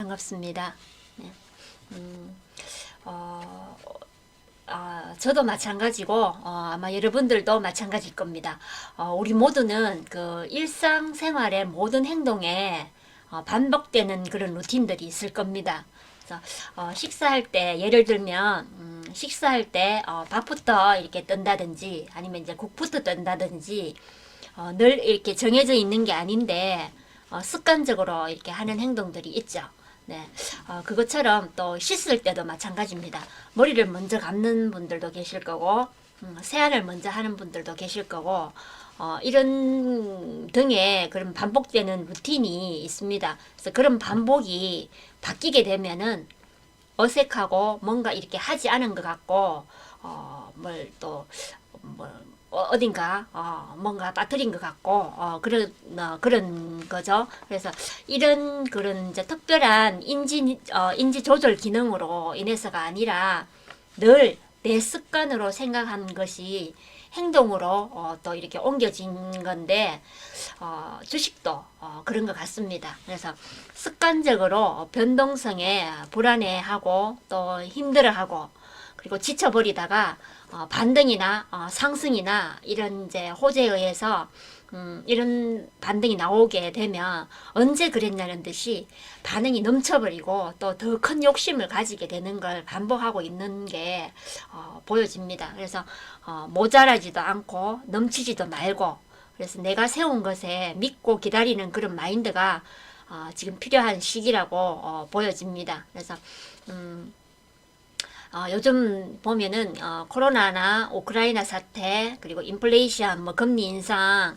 반갑습니다. 네. 음, 어, 아, 저도 마찬가지고 어, 아마 여러분들도 마찬가지일 겁니다. 어, 우리 모두는 그 일상생활의 모든 행동에 어, 반복되는 그런 루틴들이 있을 겁니다. 그래서 어, 식사할 때 예를 들면 음, 식사할 때 어, 밥부터 이렇게 뜬다든지 아니면 이제 국부터 뜬다든지 어, 늘 이렇게 정해져 있는 게 아닌데 어, 습관적으로 이렇게 하는 행동들이 있죠. 네, 어, 그것처럼 또 씻을 때도 마찬가지입니다. 머리를 먼저 감는 분들도 계실 거고, 음, 세안을 먼저 하는 분들도 계실 거고, 어, 이런 등의 그런 반복되는 루틴이 있습니다. 그래서 그런 반복이 바뀌게 되면은 어색하고 뭔가 이렇게 하지 않은 것 같고, 어, 뭘 또, 뭐, 어, 어딘가 어, 뭔가 빠뜨린 것 같고 어, 그런 어, 그런 거죠. 그래서 이런 그런 이제 특별한 인지 어, 인지 조절 기능으로 인해서가 아니라 늘 내 습관으로 생각한 것이 행동으로 어, 또 이렇게 옮겨진 건데 어, 주식도 어, 그런 것 같습니다. 그래서 습관적으로 변동성에 불안해하고 또 힘들어하고 그리고 지쳐버리다가 어, 반등이나 어, 상승이나 이런 이제 호재에 의해서 음, 이런 반등이 나오게 되면 언제 그랬냐는 듯이 반응이 넘쳐버리고 또 더 큰 욕심을 가지게 되는 걸 반복하고 있는 게 어, 보여집니다. 그래서 어, 모자라지도 않고 넘치지도 말고 그래서 내가 세운 것에 믿고 기다리는 그런 마인드가 어, 지금 필요한 시기라고 어, 보여집니다. 그래서 음, 어, 요즘 보면은 어, 코로나나 우크라이나 사태 그리고 인플레이션 뭐 금리 인상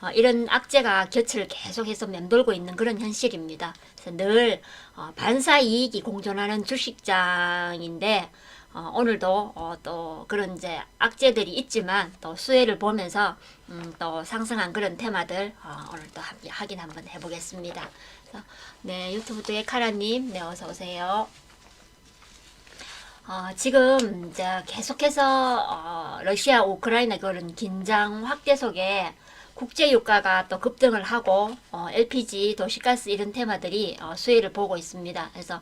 어, 이런 악재가 곁을 계속해서 맴돌고 있는 그런 현실입니다. 그래서 늘 어, 반사 이익이 공존하는 주식장인데 어, 오늘도 어, 또 그런 이제 악재들이 있지만 또 수혜를 보면서 음, 또 상승한 그런 테마들 어, 오늘 또 확인 한번 해보겠습니다. 그래서, 네 유튜브도의 카라님 네 어서 오세요. 어, 지금 이제 계속해서 어, 러시아 우크라이나 그런 긴장 확대 속에 국제 유가가 또 급등을 하고 어, LPG, 도시가스 이런 테마들이 어, 수혜를 보고 있습니다. 그래서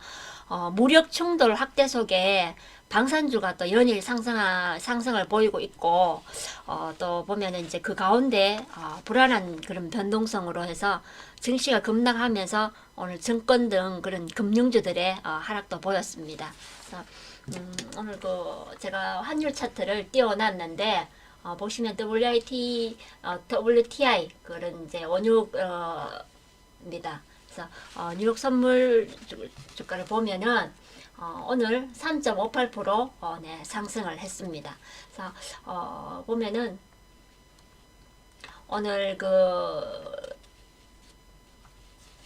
어, 무력 충돌 확대 속에 방산주가 또 연일 상승 상승을 보이고 있고 어, 또 보면은 이제 그 가운데 어, 불안한 그런 변동성으로 해서 증시가 급락하면서 오늘 증권 등 그런 금융주들의 어, 하락도 보였습니다. 그래서 음, 오늘 그 제가 환율 차트를 띄워놨는데 어, 보시면 WIT, 어, WTI 그런 이제 원유입니다. 그래서 어, 뉴욕 선물 주- 주가를 보면은 어, 오늘 3.58% 어, 네, 상승을 했습니다. 그래서 어, 보면은 오늘 그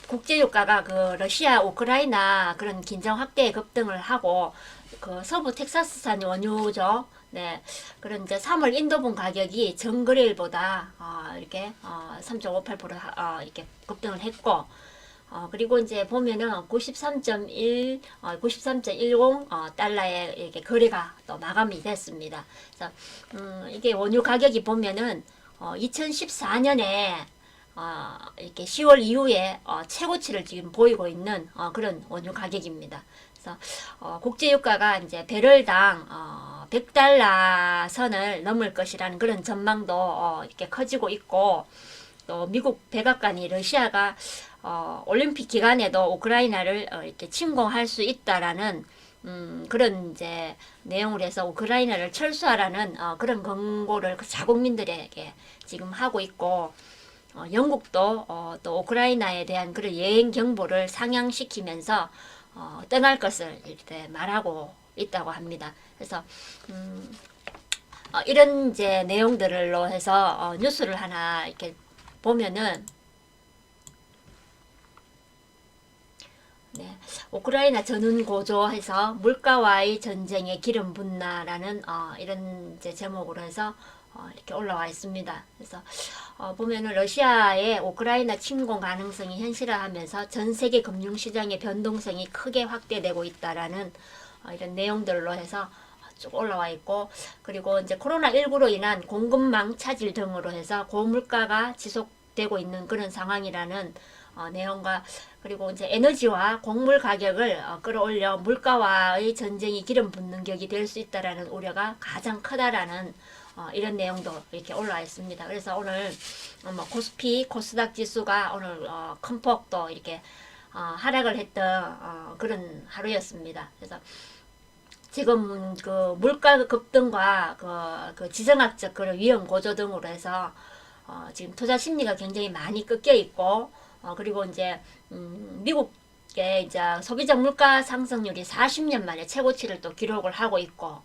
국제 유가가 그 러시아 우크라이나 그런 긴장 확대에 급등을 하고 그 서부 텍사스산 원유죠. 네. 그런 이제 3월 인도분 가격이 전거래일보다 어, 이렇게 어, 3.58% 하- 어, 이렇게 급등을 했고 어, 그리고 이제 보면은 93.1, 어, 93.10 어, 달러에 이렇게 거래가 또 마감이 됐습니다. 그래서 음, 이게 원유 가격이 보면은 어, 2014년에 어, 이렇게 10월 이후에 어, 최고치를 지금 보이고 있는 어, 그런 원유 가격입니다. 그래서 어, 국제 유가가 이제 배럴당 어, 100달러 선을 넘을 것이라는 그런 전망도 어, 이렇게 커지고 있고 또 미국 백악관이 러시아가 어, 올림픽 기간에도 우크라이나를 어, 이렇게 침공할 수 있다라는 음, 그런 이제 내용을 해서 우크라이나를 철수하라는 어, 그런 권고를 그 자국민들에게 지금 하고 있고 어, 영국도 어, 또 우크라이나에 대한 그런 여행 경보를 상향시키면서 어, 떠날 것을 이렇게 말하고 있다고 합니다. 그래서 음, 어, 이런 이제 내용들로 해서 어, 뉴스를 하나 이렇게 보면은 네, 우크라이나 전운 고조해서 물가와의 전쟁의 기름 붓나라는 어, 이런 이제 제목으로 해서 어, 이렇게 올라와 있습니다. 그래서 어, 보면은 러시아의 우크라이나 침공 가능성이 현실화하면서 전 세계 금융시장의 변동성이 크게 확대되고 있다라는 어, 이런 내용들로 해서 쭉 올라와 있고 그리고 이제 코로나19로 인한 공급망 차질 등으로 해서 고물가가 지속되고 있는 그런 상황이라는 어, 내용과 그리고 이제 에너지와 곡물 가격을 어, 끌어올려 물가와의 전쟁이 기름 붓는 격이 될 수 있다라는 우려가 가장 크다라는 어, 이런 내용도 이렇게 올라와 있습니다. 그래서 오늘 어, 뭐 코스피, 코스닥 지수가 오늘 어, 큰 폭도 이렇게 어, 하락을 했던 어, 그런 하루였습니다. 그래서 지금 그 물가 급등과 그, 그 지정학적 그런 위험 고조 등으로 해서 어, 지금 투자 심리가 굉장히 많이 꺾여 있고 어, 그리고 이제 음, 미국의 이제 소비자 물가 상승률이 40년 만에 최고치를 또 기록을 하고 있고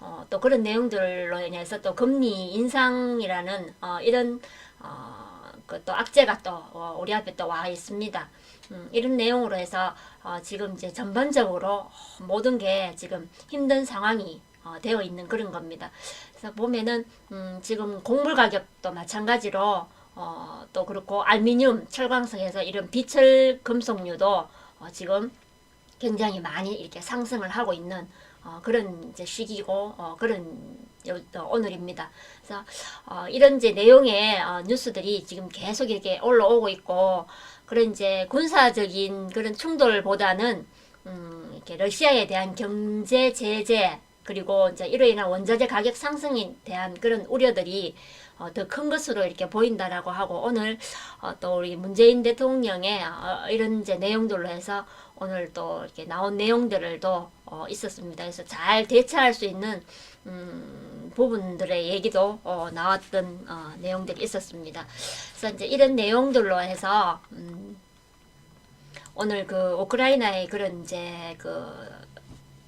어, 또 그런 내용들로 인해서 또 금리 인상이라는 어, 이런 어, 그 또 악재가 또 어, 우리 앞에 또 와 있습니다. 음, 이런 내용으로 해서 어, 지금 이제 전반적으로 모든 게 지금 힘든 상황이 어, 되어 있는 그런 겁니다. 그래서 보면은 음, 지금 곡물 가격도 마찬가지로 어, 또 그렇고 알미늄, 철광석에서 이런 비철 금속류도 어, 지금 굉장히 많이 이렇게 상승을 하고 있는 어, 그런 이제 시기고 어, 그런 요- 어, 오늘입니다. 그래서 어, 이런 이제 내용의 어, 뉴스들이 지금 계속 이렇게 올라오고 있고 그런 이제 군사적인 그런 충돌보다는 음, 이렇게 러시아에 대한 경제 제재 그리고 이제 이로 인한 원자재 가격 상승에 대한 그런 우려들이 어, 더 큰 것으로 이렇게 보인다라고 하고 오늘 어, 또 우리 문재인 대통령의 어, 이런 이제 내용들로 해서 오늘 또 이렇게 나온 내용들을 또 어, 있었습니다. 그래서 잘 대처할 수 있는 음, 부분들의 얘기도 어, 나왔던 어, 내용들이 있었습니다. 그래서 이제 이런 내용들로 해서 음, 오늘 그 우크라이나의 그런 이제 그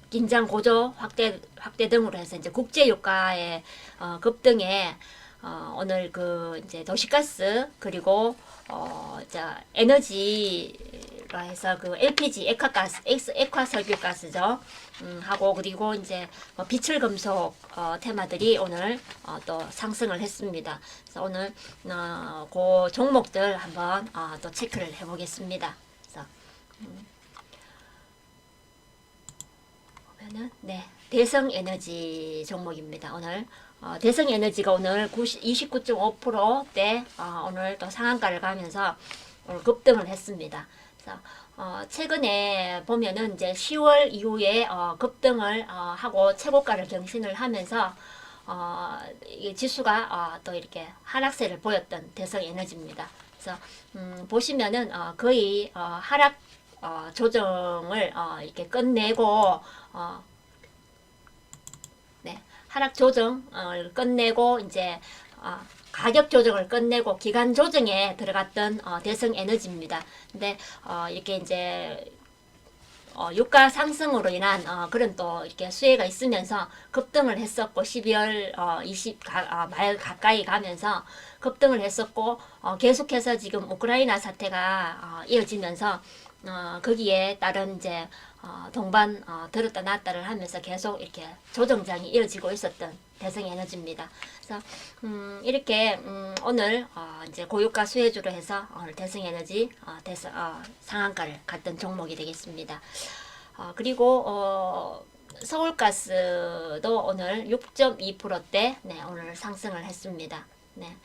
긴장 고조 확대 확대 등으로 해서 이제 국제 유가의 어, 급등에 어, 오늘 그 이제 도시가스 그리고 어, 자 에너지라 해서 그 LPG 액화가스 엑스 액화 석유가스죠. 음, 하고 그리고 이제 뭐 비철 금속 어, 테마들이 오늘 어, 또 상승을 했습니다. 그래서 오늘 어, 그 종목들 한번 어, 또 체크를 해보겠습니다. 그래서 보면은 네 대성 에너지 종목입니다. 오늘 어, 대성 에너지가 오늘 29.5%대 어, 오늘 또 상한가를 가면서 오늘 급등을 했습니다. 그래서 어, 최근에 보면은 이제 10월 이후에 어, 급등을 어, 하고 최고가를 경신을 하면서 어, 이 지수가 어, 또 이렇게 하락세를 보였던 대성 에너지입니다. 그래서 음, 보시면은 어, 거의 어, 하락 어, 조정을 어, 이렇게 끝내고 어, 네, 하락 조정을 끝내고 이제 어, 가격 조정을 끝내고 기간 조정에 들어갔던 어, 대성 에너지입니다. 근데 어, 이렇게 이제 어, 유가 상승으로 인한 어, 그런 또 이렇게 수혜가 있으면서 급등을 했었고 12월 어, 20 가, 어, 말 가까이 가면서 급등을 했었고 어, 계속해서 지금 우크라이나 사태가 어, 이어지면서 어, 거기에 따른 이제 어, 동반 어, 들었다 놨다를 하면서 계속 이렇게 조정장이 이어지고 있었던 대성 에너지입니다. 그래서 음, 이렇게 음, 오늘 어, 이제 고유가 수혜주로 해서 오늘 대성 에너지 어, 대성 어, 상한가를 갔던 종목이 되겠습니다. 어, 그리고 어, 서울가스도 오늘 6.2%대 네, 오늘 상승을 했습니다. 네.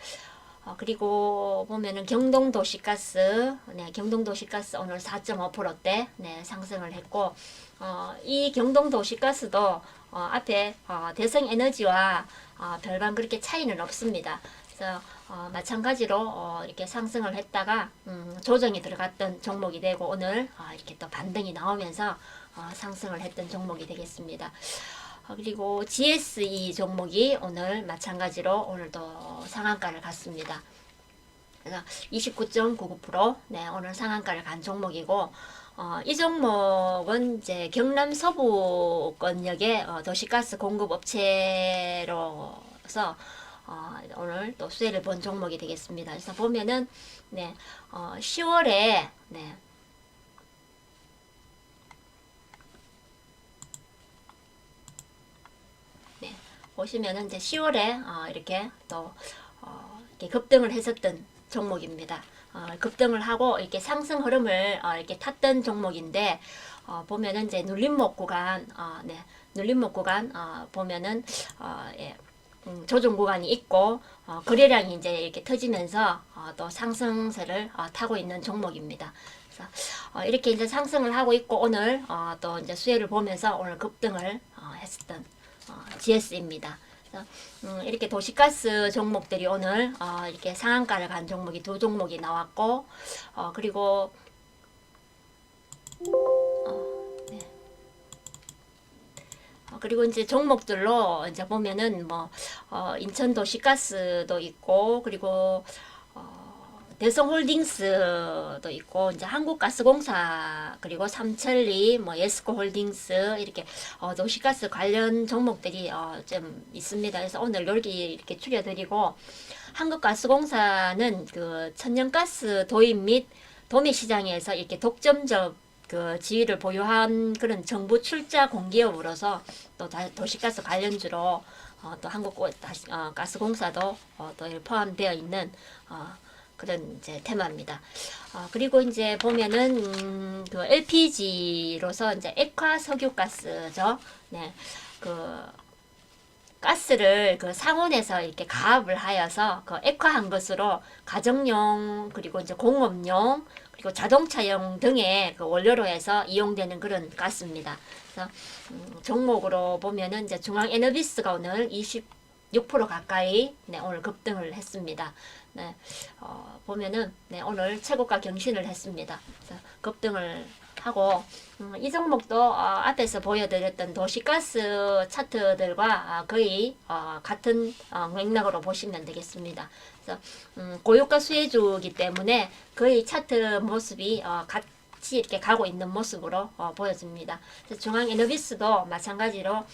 어, 그리고 보면은 경동도시가스, 네, 경동도시가스 오늘 4.5%대 네, 상승을 했고, 어, 이 경동도시가스도 어, 앞에 어, 대성에너지와 어, 별반 그렇게 차이는 없습니다. 그래서 어, 마찬가지로 어, 이렇게 상승을 했다가 음, 조정이 들어갔던 종목이 되고 오늘 어, 이렇게 또 반등이 나오면서 어, 상승을 했던 종목이 되겠습니다. 어, 그리고 GSE 종목이 오늘 마찬가지로 오늘도 상한가를 갔습니다. 그래서 29.99% 네, 오늘 상한가를 간 종목이고 어, 이 종목은 이제 경남 서부권역의 어, 도시가스 공급 업체로서 어, 오늘 또 수혜를 본 종목이 되겠습니다. 그래서 보면은 네, 어, 10월에 네, 네, 보시면은 이제 10월에 어, 이렇게 또 어, 이렇게 급등을 했었던 종목입니다. 어, 급등을 하고 이렇게 상승 흐름을 어, 이렇게 탔던 종목인데 어, 보면은 이제 눌림목 구간, 어, 네, 눌림목 구간 어, 보면은 어, 예, 음, 조정 구간이 있고 어, 거래량이 이제 이렇게 터지면서 어, 또 상승세를 어, 타고 있는 종목입니다. 그래서 어, 이렇게 이제 상승을 하고 있고 오늘 어, 또 이제 수혜를 보면서 오늘 급등을 어, 했었던 어, GS입니다. 그래서 음, 이렇게 도시가스 종목들이 오늘 어, 이렇게 상한가를 간 종목이 두 종목이 나왔고 어, 그리고 어, 그리고 이제 종목들로 이제 보면은 뭐 어, 인천 도시가스도 있고 그리고 어, 대성홀딩스도 있고 이제 한국가스공사 그리고 삼천리 뭐 예스코홀딩스 이렇게 어, 도시가스 관련 종목들이 어, 좀 있습니다. 그래서 오늘 여기 이렇게 추려드리고 한국가스공사는 그 천연가스 도입 및 도매 시장에서 이렇게 독점적 그 지위를 보유한 그런 정부 출자 공기업으로서 또 다- 도시가스 관련주로 어, 또 한국 어, 가스공사도 어, 또 포함되어 있는 어, 그런 이제 테마입니다. 어, 그리고 이제 보면은 음, 그 LPG로서 이제 액화 석유가스죠. 네, 그 가스를 그 상온에서 이렇게 가압을 하여서 그 액화한 것으로 가정용 그리고 이제 공업용 그리고 자동차용 등의 그 원료로 해서 이용되는 그런 가스입니다. 그래서 음, 종목으로 보면은 이제 중앙 에너비스가 오늘 26% 가까이 네, 오늘 급등을 했습니다. 네, 어, 보면은 네, 오늘 최고가 경신을 했습니다. 급등을 하고 음, 이 종목도 어, 앞에서 보여드렸던 도시가스 차트들과 아, 거의 어, 같은 어, 맥락으로 보시면 되겠습니다. 그래서 음, 고유가 수혜주이기 때문에 거의 차트 모습이 어, 같이 이렇게 가고 있는 모습으로 어, 보여집니다. 그래서 중앙 에너비스도 마찬가지로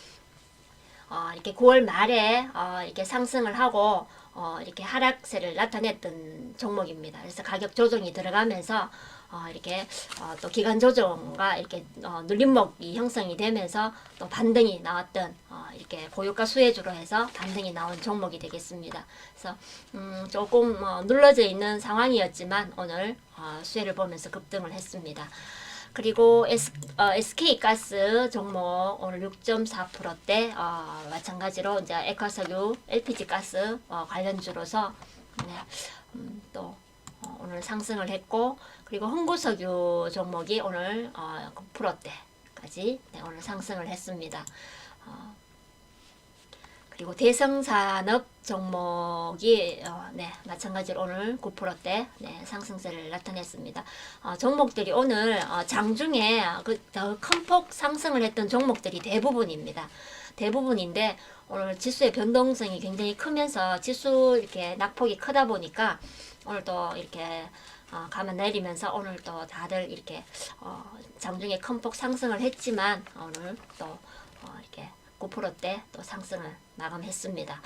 어, 이렇게 9월 말에 어, 이렇게 상승을 하고 어, 이렇게 하락세를 나타냈던 종목입니다. 그래서 가격 조정이 들어가면서 어, 이렇게 어, 또 기간 조정과 이렇게 어, 눌림목이 형성이 되면서 또 반등이 나왔던 어, 이렇게 고유가 수혜주로 해서 반등이 나온 종목이 되겠습니다. 그래서 음, 조금 어, 눌러져 있는 상황이었지만 오늘 어, 수혜를 보면서 급등을 했습니다. 그리고 S, 어, SK가스 종목 오늘 6.4%대 어, 마찬가지로 이제 액화석유, LPG 가스 어, 관련주로서 네, 음, 또 어, 오늘 상승을 했고 그리고 홍보석유 종목이 오늘 어, 9%대까지 네, 오늘 상승을 했습니다. 어, 그리고 대성산업 종목이 어, 네, 마찬가지로 오늘 9%대 네, 상승세를 나타냈습니다. 어, 종목들이 오늘 어, 장중에 그큰 폭 상승을 했던 종목들이 대부분입니다. 대부분인데 오늘 지수의 변동성이 굉장히 크면서 지수 이렇게 낙폭이 크다 보니까 오늘 또 이렇게 어, 가만 내리면서 오늘 또 다들 이렇게 어, 장중에 큰 폭 상승을 했지만 오늘 또 어, 9%대 또 상승을 마감했습니다.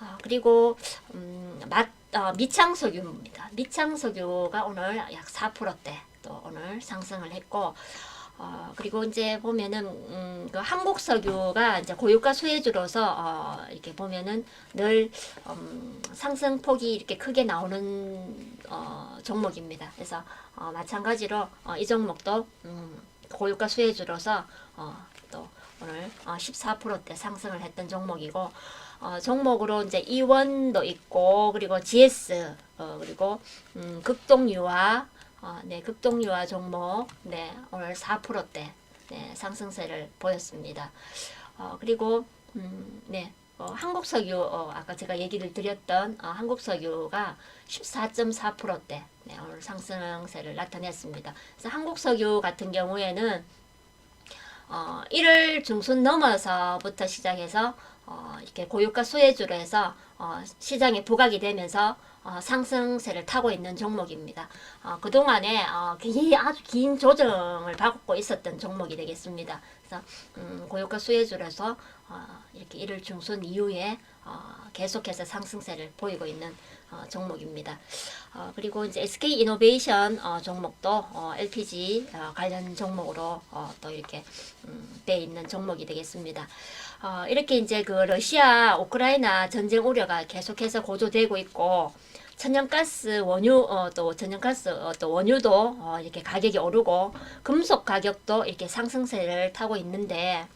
어, 그리고 음, 맛, 어, 미창석유입니다. 미창석유가 오늘 약 4%대 또 오늘 상승을 했고 어, 그리고 이제 보면은 음, 그 한국 석유가 이제 고유가 수혜주로서 어, 이렇게 보면은 늘 음, 상승폭이 이렇게 크게 나오는 어, 종목입니다. 그래서 어, 마찬가지로 어, 이 종목도 음, 고유가 수혜주로서 어, 또 오늘 어, 14%대 상승을 했던 종목이고 어, 종목으로 이제 이원도 있고 그리고 GS 어, 그리고 음, 극동유화 어, 네 극동유화 종목 네 오늘 4%대 네, 상승세를 보였습니다. 어, 그리고 음, 네 어, 한국석유 어, 아까 제가 얘기를 드렸던 어, 한국석유가 14.4%대 네, 오늘 상승세를 나타냈습니다. 그래서 한국석유 같은 경우에는 어, 1월 중순 넘어서부터 시작해서 어, 이렇게 고유가 수혜주로 해서 어, 시장에 부각이 되면서 어, 상승세를 타고 있는 종목입니다. 어, 그동안에 어, 기- 아주 긴 조정을 받고 있었던 종목이 되겠습니다. 그래서 음, 고유가 수혜주로서 어, 이렇게 1월 중순 이후에 어, 계속해서 상승세를 보이고 있는 어, 종목입니다. 어, 그리고 이제 SK 이노베이션 어, 종목도 어, LPG 어, 관련 종목으로 어, 또 이렇게 음, 돼 있는 종목이 되겠습니다. 어, 이렇게 이제 그 러시아 우크라이나 전쟁 우려가 계속해서 고조되고 있고 천연가스 원유 어, 또 천연가스 어, 또 원유도 어, 이렇게 가격이 오르고 금속 가격도 이렇게 상승세를 타고 있는데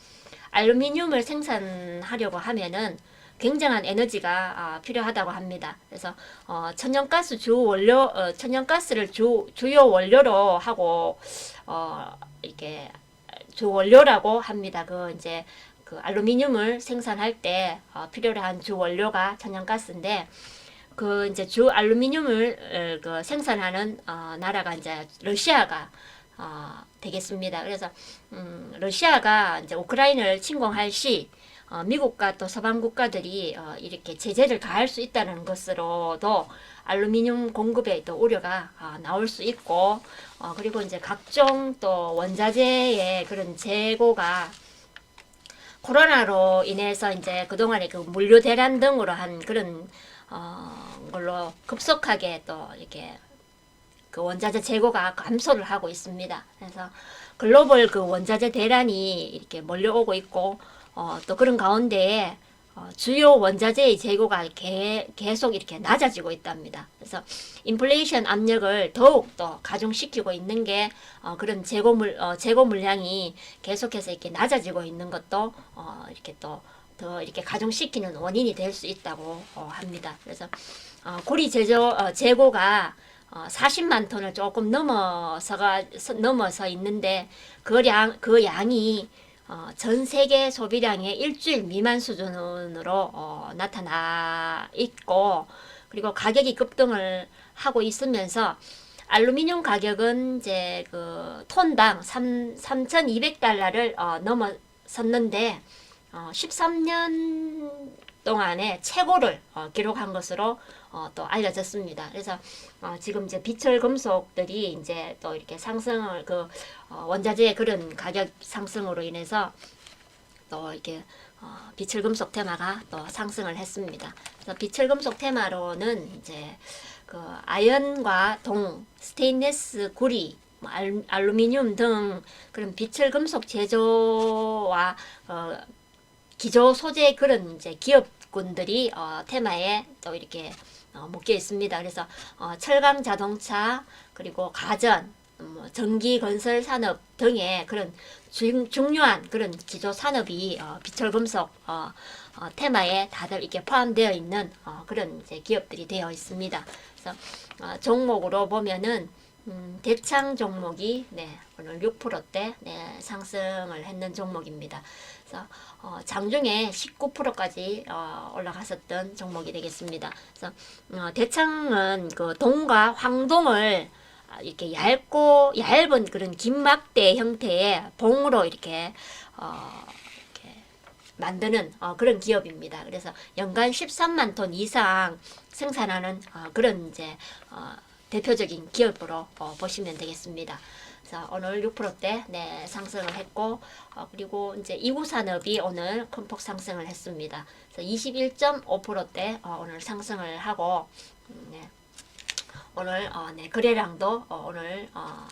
알루미늄을 생산하려고 하면은 굉장한 에너지가 아, 필요하다고 합니다. 그래서 어, 천연가스 주 원료 어, 천연가스를 주 주요 원료로 하고 어, 이렇게 주 원료라고 합니다. 그 이제 그 알루미늄을 생산할 때 어, 필요로 한 주 원료가 천연가스인데 그 이제 주 알루미늄을 어, 그 생산하는 어, 나라가 이제 러시아가 어, 되겠습니다. 그래서 음, 러시아가 이제 우크라이나를 침공할 시 어, 미국과 또 서방 국가들이 어, 이렇게 제재를 가할 수 있다는 것으로도 알루미늄 공급에 또 우려가 어, 나올 수 있고 어, 그리고 이제 각종 또 원자재의 그런 재고가 코로나로 인해서 이제 그동안에 그 물류 대란 등으로 한 그런 어, 걸로 급속하게 또 이렇게 그 원자재 재고가 감소를 하고 있습니다. 그래서 글로벌 그 원자재 대란이 이렇게 몰려오고 있고 어, 또 그런 가운데에 어, 주요 원자재의 재고가 개, 계속 이렇게 낮아지고 있답니다. 그래서 인플레이션 압력을 더욱 더 가중시키고 있는 게 어, 그런 재고물 어, 재고 물량이 계속해서 이렇게 낮아지고 있는 것도 어, 이렇게 또 더 이렇게 가중시키는 원인이 될 수 있다고 어, 합니다. 그래서 어, 고리 제조 어, 재고가 어, 40만 톤을 조금 넘어서가 서- 넘어서 있는데 그 양 그 양이 어, 전 세계 소비량의 일주일 미만 수준으로 어, 나타나 있고 그리고 가격이 급등을 하고 있으면서 알루미늄 가격은 이제 그 톤당 3 3,200달러를 어, 넘어섰는데 어, 13년 동안에 최고를 어, 기록한 것으로 어, 또 알려졌습니다. 그래서 어, 지금 이제 비철 금속들이 이제 또 이렇게 상승을 그 어, 원자재의 그런 가격 상승으로 인해서 또 이렇게 어, 비철 금속 테마가 또 상승을 했습니다. 그래서 비철 금속 테마로는 이제 그 아연과 동, 스테인레스, 구리, 뭐 알, 알루미늄 등 그런 비철 금속 제조와 어, 기조 소재 그런 이제 기업군들이 어, 테마에 또 이렇게 어, 묶여 있습니다. 그래서 어, 철강 자동차 그리고 가전, 뭐 전기 건설 산업 등의 그런 중, 중요한 그런 기조 산업이 어, 비철금속 어, 어, 테마에 다들 이렇게 포함되어 있는 어, 그런 이제 기업들이 되어 있습니다. 그래서 어, 종목으로 보면은 음, 대창 종목이 네, 오늘 6%대 네, 상승을 했는 종목입니다. 그래서 어, 장중에 19%까지 어, 올라갔었던 종목이 되겠습니다. 그래서 어, 대창은 그 동과 황동을 아, 이렇게 얇고 얇은 그런 긴 막대 형태의 봉으로 이렇게 어, 만드는 어, 그런 기업입니다. 그래서 연간 13만 톤 이상 생산하는 어, 그런 이제 어, 대표적인 기업으로 어, 보시면 되겠습니다. 오늘 6%대 네, 상승을 했고 어, 그리고 이제 이구 산업이 오늘 큰 폭 상승을 했습니다. 그래서 21.5%대 어, 오늘 상승을 하고 음, 네. 오늘 어, 네, 거래량도 어, 오늘 어,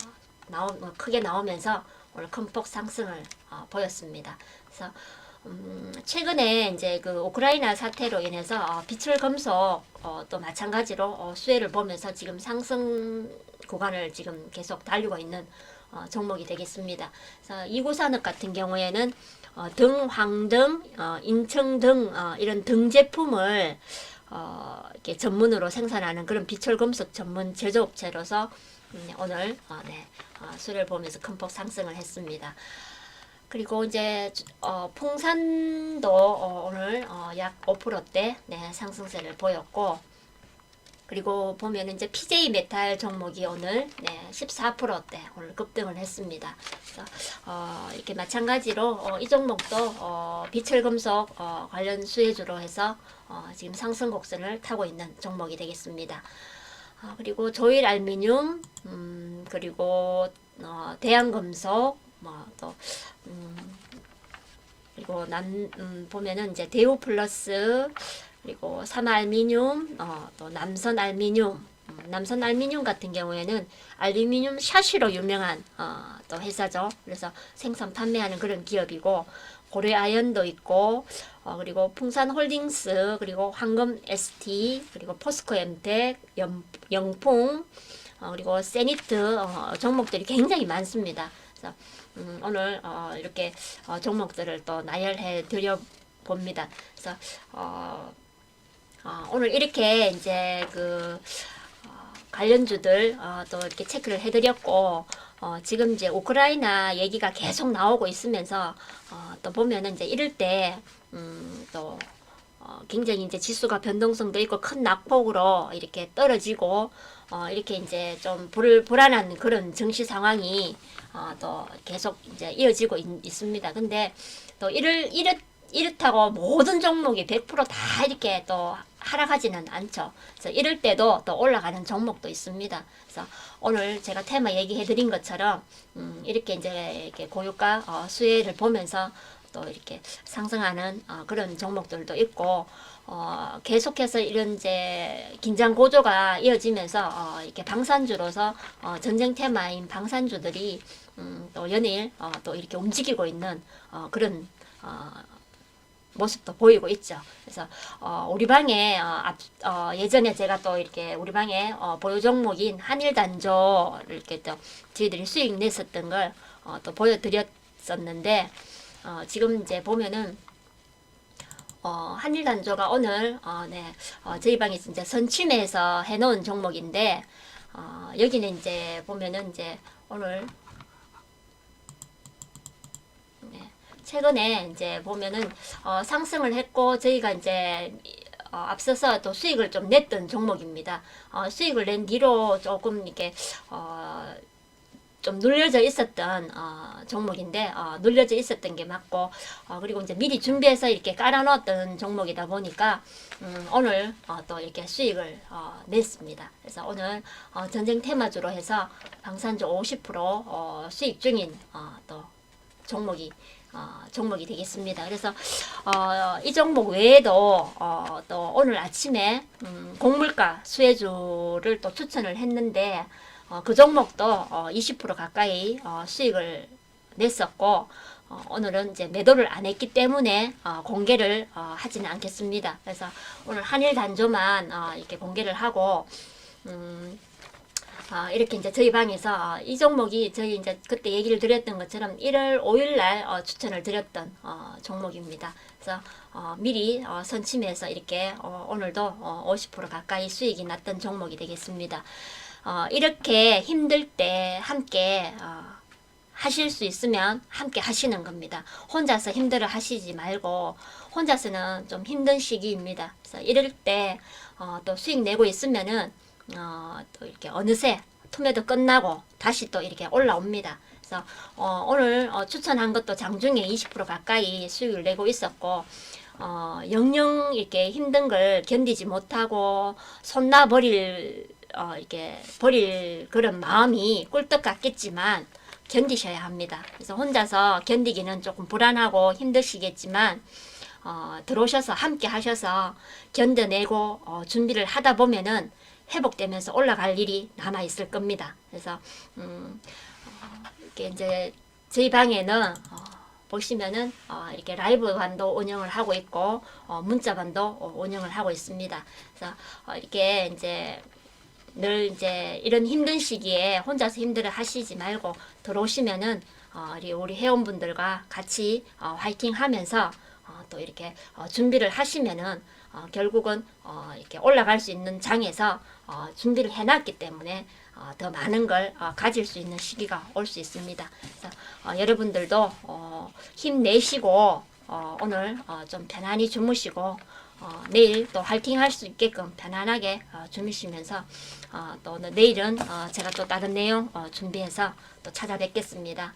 나오, 어, 크게 나오면서 오늘 큰 폭 상승을 어, 보였습니다. 그래서 음, 최근에 이제 그 우크라이나 사태로 인해서 어, 비철 금속 어, 또 마찬가지로 어, 수혜를 보면서 지금 상승 구간을 지금 계속 달리고 있는 어, 종목이 되겠습니다. 그래서 이구산업 같은 경우에는 어, 등, 황등, 어, 인청 등 어, 이런 등 제품을 어, 이렇게 전문으로 생산하는 그런 비철 금속 전문 제조업체로서 음, 오늘 어, 네, 어, 수혜를 보면서 큰 폭 상승을 했습니다. 그리고 이제 주- 어, 풍산도 어, 오늘 어, 약 5%대 네, 상승세를 보였고 그리고 보면 이제 PJ 메탈 종목이 오늘 네, 14%대 오늘 급등을 했습니다. 어, 이렇게 마찬가지로 어, 이 종목도 어, 비철 금속 어, 관련 수혜주로 해서 어, 지금 상승 곡선을 타고 있는 종목이 되겠습니다. 어, 그리고 조일 알미늄 음, 그리고 어, 대한금속 뭐또 음, 그리고 남 음, 보면은 이제 대우 플러스 그리고 삼알미늄 어, 또 남선 알미늄 음, 남선 알미늄 같은 경우에는 알루미늄 샤시로 유명한 어, 또 회사죠. 그래서 생산 판매하는 그런 기업이고 고래 아연도 있고 어, 그리고 풍산 홀딩스 그리고 황금 ST 그리고 포스코 엠텍 영, 영풍 어, 그리고 세니트 어, 종목들이 굉장히 많습니다. 그래서 음, 오늘 어, 이렇게 어, 종목들을 또 나열해 드려 봅니다. 그래서 어, 어, 오늘 이렇게 이제 그 어, 관련주들 어, 또 이렇게 체크를 해드렸고 어, 지금 이제 우크라이나 얘기가 계속 나오고 있으면서 어, 또 보면은 이제 이럴 때 음, 또 어, 굉장히 이제 지수가 변동성도 있고 큰 낙폭으로 이렇게 떨어지고 어, 이렇게 이제 좀 불, 불안한 그런 증시 상황이 어, 또 계속 이제 이어지고 있, 습니다 근데 또 이를 이렇 이렇다고 모든 종목이 100%다 이렇게 또 하락하지는 않죠. 그래서 이럴 때도 또 올라가는 종목도 있습니다. 그래서 오늘 제가 테마 얘기해 드린 것처럼 음, 이렇게 이제 이렇게 고유가 어, 수혜를 보면서 또 이렇게 상승하는 어, 그런 종목들도 있고 어, 계속해서 이런 이제 긴장 고조가 이어지면서 어, 이렇게 방산주로서 어, 전쟁 테마인 방산주들이 음, 또 연일 어, 또 이렇게 움직이고 있는 어, 그런 어, 모습도 보이고 있죠. 그래서 어, 우리 방에 어, 앞, 어, 예전에 제가 또 이렇게 우리 방에 어, 보유 종목인 한일 단조를 이렇게 또 저희들이 수익 냈었던 걸 어, 또 보여드렸었는데 어, 지금 이제 보면은 어, 한일 단조가 오늘 어, 네, 어, 저희 방에 이제 선침해서 해놓은 종목인데 어, 여기는 이제 보면은 이제 오늘 네, 최근에 이제 보면은 어, 상승을 했고 저희가 이제 어, 앞서서 또 수익을 좀 냈던 종목입니다. 어, 수익을 낸 뒤로 조금 이렇게 어, 좀 눌려져 있었던 어, 종목인데 어, 눌려져 있었던 게 맞고 어, 그리고 이제 미리 준비해서 이렇게 깔아놓았던 종목이다 보니까 음, 오늘 어, 또 이렇게 수익을 어, 냈습니다. 그래서 오늘 어, 전쟁 테마주로 해서 방산주 50% 어, 수익 중인 어, 또 종목이 어, 종목이 되겠습니다. 그래서 어, 이 종목 외에도 어, 또 오늘 아침에 음, 곡물가 수혜주를 또 추천을 했는데 어, 그 종목도 어, 20% 가까이 어, 수익을 냈었고 어, 오늘은 이제 매도를 안 했기 때문에 어, 공개를 어, 하지는 않겠습니다. 그래서 오늘 한일 단조만 어, 이렇게 공개를 하고 음, 어, 이렇게 이제 저희 방에서 어, 이 종목이 저희 이제 그때 얘기를 드렸던 것처럼 1월 5일 날 어, 추천을 드렸던 어, 종목입니다. 그래서 어, 미리 어, 선침해서 이렇게 어, 오늘도 어, 50% 가까이 수익이 났던 종목이 되겠습니다. 어, 이렇게 힘들 때 함께 어, 하실 수 있으면 함께 하시는 겁니다. 혼자서 힘들어 하시지 말고 혼자서는 좀 힘든 시기입니다. 그래서 이럴 때 어, 또 수익 내고 있으면은 어, 또 이렇게 어느새 투매도 끝나고 다시 또 이렇게 올라옵니다. 그래서 어, 오늘 어, 추천한 것도 장중에 20% 가까이 수익을 내고 있었고 어, 영영 이렇게 힘든 걸 견디지 못하고 손나 버릴 어, 이렇게 버릴 그런 마음이 꿀떡 같겠지만 견디셔야 합니다. 그래서 혼자서 견디기는 조금 불안하고 힘드시겠지만 어, 들어오셔서 함께 하셔서 견뎌내고 어, 준비를 하다 보면은 회복되면서 올라갈 일이 남아 있을 겁니다. 그래서 음, 어, 이렇게 이제 저희 방에는 어, 보시면은 어, 이렇게 라이브반도 운영을 하고 있고 어, 문자반도 어, 운영을 하고 있습니다. 그래서 어, 이렇게 이제 늘 이제 이런 힘든 시기에 혼자서 힘들어 하시지 말고 들어오시면은 어, 우리, 우리 회원분들과 같이 어, 화이팅 하면서 어, 또 이렇게 어, 준비를 하시면은 어, 결국은 어, 이렇게 올라갈 수 있는 장에서 어, 준비를 해놨기 때문에 어, 더 많은 걸 어, 가질 수 있는 시기가 올 수 있습니다. 그래서 어, 여러분들도 어, 힘내시고 어, 오늘 어, 좀 편안히 주무시고 어, 내일 또 화이팅 할 수 있게끔 편안하게 어, 주무시면서 어, 또 내일은 어, 제가 또 다른 내용 어, 준비해서 또 찾아뵙겠습니다.